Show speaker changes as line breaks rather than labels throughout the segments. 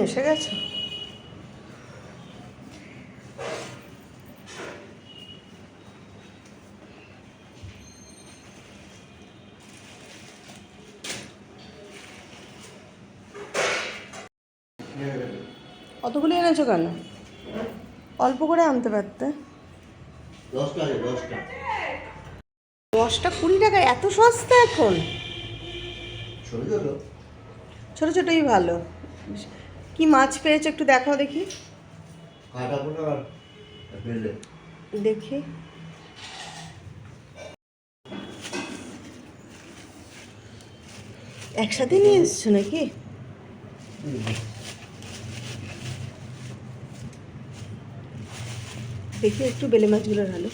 এসে গেছো? কতগুলো এনেছো কেন? অল্প করে আনতে পারতে।
দশটা
কুড়ি টাকা এত সস্তা এখন?
ছোট
ছোটই ভালো। কি মাছ পেয়েছ একটু দেখাও দেখি। দেখি। একসাথে নিয়ে এসছো নাকি? দেখি একটু বেলে মাছগুলো ভালো।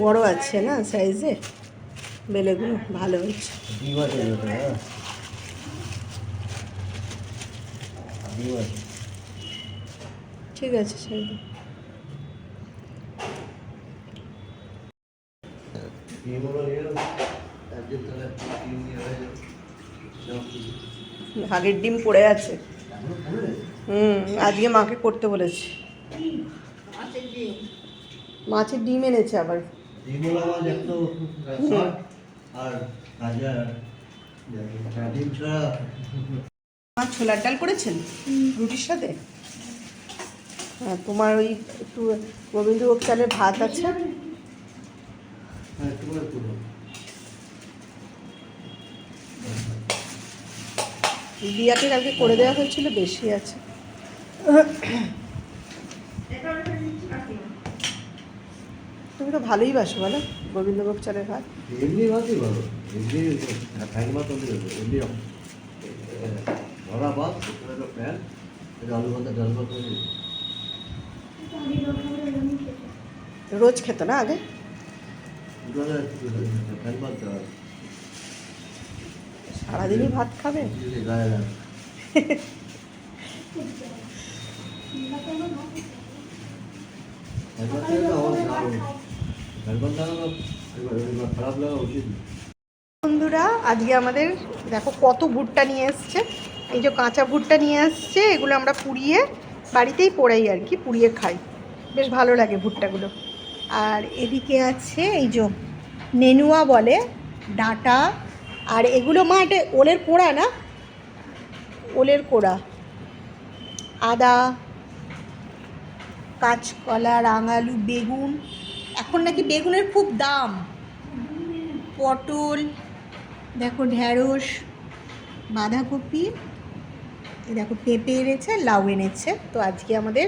বড় আছে না সাইজে বেলেগুলো ভালো হচ্ছে
ডিম আছে ওটা হ্যাঁ ডিম আছে
ঠিক আছে।
একদিন তাহলে ডিম
পড়ে আছে। হুম আজকে মাকে করতে বলেছি। মাছের ডিম এনেছে আবার।
আর ডিম ছাড়া
মা ছোলার ডাল করেছেন? রুটির সাথে? হ্যাঁ তোমার ওই একটু গোবিন্দভোগ চালের ভাত আছে?
হ্যাঁ
দিয়াকে কালকে করে দেওয়া হয়েছিল বেশি আছে। তুমি তো ভালোই বাসো বলো গোবিন্দভোগ চালের ভাত।
এমনি ভাতই ভালো এমনি হলে হবে এমনি ভরা ভাত সেখানে একটা ফ্যান এটা আলু ভাতা ডাল ভাত হয়ে যাবে।
রোজ খেত না আগে। সারাদিনই ভাত খাবে। বন্ধুরা আজকে আমাদের দেখো কত ভুট্টা নিয়ে এসছে এই যে কাঁচা ভুট্টা নিয়ে আসছে, এগুলো আমরা পুড়িয়ে বাড়িতেই পোড়াই আর কি, পুড়িয়ে খাই। বেশ ভালো লাগে ভুট্টাগুলো। আর এদিকে আছে এই যে নেনুয়া বলে, ডাঁটা। আর এগুলো মা, এটা ওলের কোড়া না? ওলের কোড়া আদা, কাঁচকলা, রাঙালু, বেগুন। এখন নাকি বেগুনের খুব দাম। পটল, দেখো ঢ্যাঁড়স বাঁধাকপি। দেখো পেঁপে এনেছে লাউ এনেছে। তো আজকে আমাদের